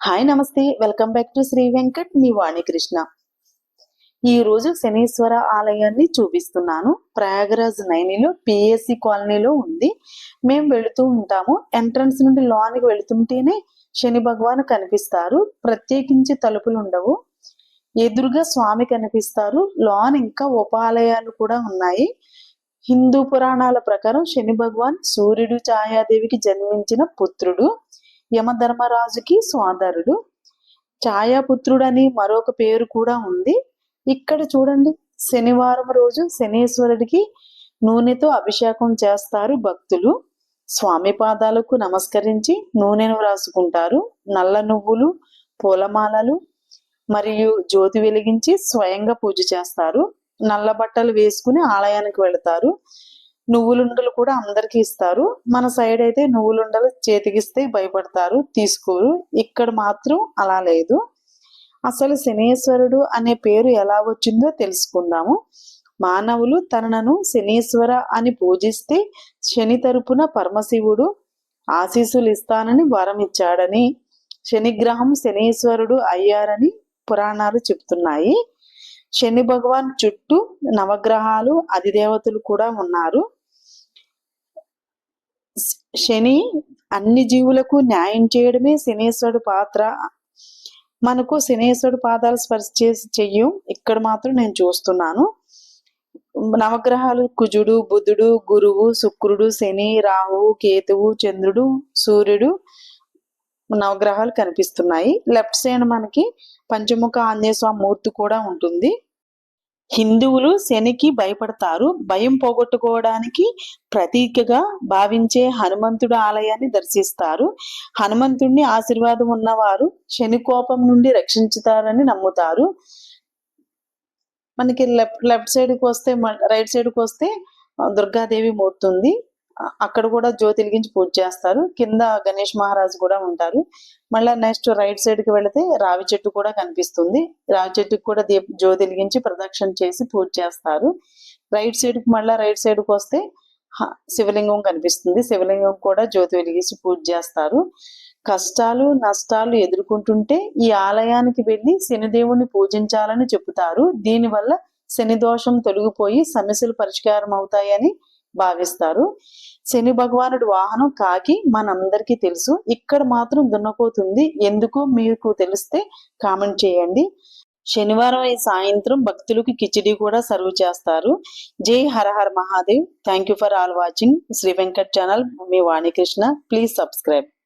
Hi నమస్తే welcome back to Shri Venkat మీ వాణికృష్ణ ఈ రోజు శనీశ్వర ఆలయాన్ని చూపిస్తున్నాను. ప్రయాగరాజ్ నైనిలో పిఎస్సి కాలనీలో ఉంది. మేము వెళుతూ ఉంటాము. ఎంట్రన్స్ నుండి లోనికి వెళుతుంటేనే శని భగవాన్ కనిపిస్తారు. ప్రత్యేకించి తలుపులు ఉండవు. ఎదురుగా స్వామి కనిపిస్తారు. లోన్ ఇంకా ఉపాలయాలు కూడా ఉన్నాయి. హిందూ పురాణాల ప్రకారం శని భగవాన్ సూర్యుడు ఛాయాదేవికి జన్మించిన పుత్రుడు. యమధర్మరాజుకి సోదరుడు ఛాయాపుత్రుడని మరొక పేరు కూడా ఉంది. ఇక్కడ చూడండి శనివారం రోజు శనీశ్వరుడికి నూనెతో అభిషేకం చేస్తారు భక్తులు. స్వామి పాదాలకు నమస్కరించి నూనెను రాసుకుంటారు నల్ల నువ్వులు పూలమాలలు మరియు జ్యోతి వెలిగించి స్వయంగా పూజ చేస్తారు. నల్ల బట్టలు వేసుకుని ఆలయానికి వెళతారు. నువ్వులుండలు కూడా అందరికి ఇస్తారు. మన సైడ్ అయితే నువ్వులుండలు చేతికిస్తే భయపడతారు తీసుకోరు. ఇక్కడ మాత్రం అలా లేదు. అసలు శనీశ్వరుడు అనే పేరు ఎలా వచ్చిందో తెలుసుకుందాము. మానవులు తనను శనీశ్వర అని పూజిస్తే శని తరపున పరమశివుడు ఆశీస్సులు ఇస్తానని వరం ఇచ్చాడని శనిగ్రహం శనీశ్వరుడు అయ్యారని పురాణాలు చెప్తున్నాయి. శని భగవాన్ చుట్టూ నవగ్రహాలు అధిదేవతలు కూడా ఉన్నారు. శని అన్ని జీవులకు న్యాయం చేయడమే శనేశ్వరుడు పాత్ర. మనకు శనేశ్వరుడు పాదాలు స్పర్శ చేసి చెయ్యం. ఇక్కడ మాత్రం నేను చూస్తున్నాను. నవగ్రహాలు కుజుడు బుధుడు గురువు శుక్రుడు శని రాహువు కేతువు చంద్రుడు సూర్యుడు నవగ్రహాలు కనిపిస్తున్నాయి. లెఫ్ట్ సైడ్ మనకి పంచముఖ ఆంజనేయ స్వామి మూర్తి కూడా ఉంటుంది. హిందువులు శనికి భయపడతారు. భయం పోగొట్టుకోవడానికి ప్రతీకగా భావించే హనుమంతుడు ఆలయాన్ని దర్శిస్తారు. హనుమంతుడిని ఆశీర్వాదం ఉన్నవారు శని కోపం నుండి రక్షించుతారని నమ్ముతారు. మనకి లెఫ్ట్ లెఫ్ట్ సైడ్కి వస్తే రైట్ సైడ్కి వస్తే దుర్గాదేవి మూర్తుంది అక్కడ కూడా జ్యోతి వెలిగించి పూజ చేస్తారు. కింద గణేష్ మహారాజు కూడా ఉంటారు. మళ్ళీ నెక్స్ట్ రైట్ సైడ్కి వెళితే రావి చెట్టు కూడా కనిపిస్తుంది. రావి చెట్టుకు కూడా దీప జ్యోతి వెలిగించి ప్రదక్షిణ చేసి పూజ చేస్తారు. రైట్ సైడ్కి మళ్ళీ రైట్ సైడ్కి వస్తే శివలింగం కనిపిస్తుంది. శివలింగం కూడా జ్యోతి వెలిగించి పూజ చేస్తారు. కష్టాలు నష్టాలు ఎదుర్కొంటుంటే ఈ ఆలయానికి వెళ్ళి శనిదేవుని పూజించాలని చెబుతారు. దీనివల్ల శని దోషం తొలగిపోయి సమస్యలు పరిష్కారం అవుతాయని భావిస్తారు. శని భగవానుడి వాహనం కాకి మనందరికీ తెలుసు. ఇక్కడ మాత్రం దున్నపోతుంది. ఎందుకో మీకు తెలిస్తే కామెంట్ చేయండి. శనివారం ఈ సాయంత్రం భక్తులకు కిచిడి కూడా సర్వ్ చేస్తారు. జై Hara Har Mahadev. Thank you for all watching Shri Venkat channel. Me Vanikrishna. Please subscribe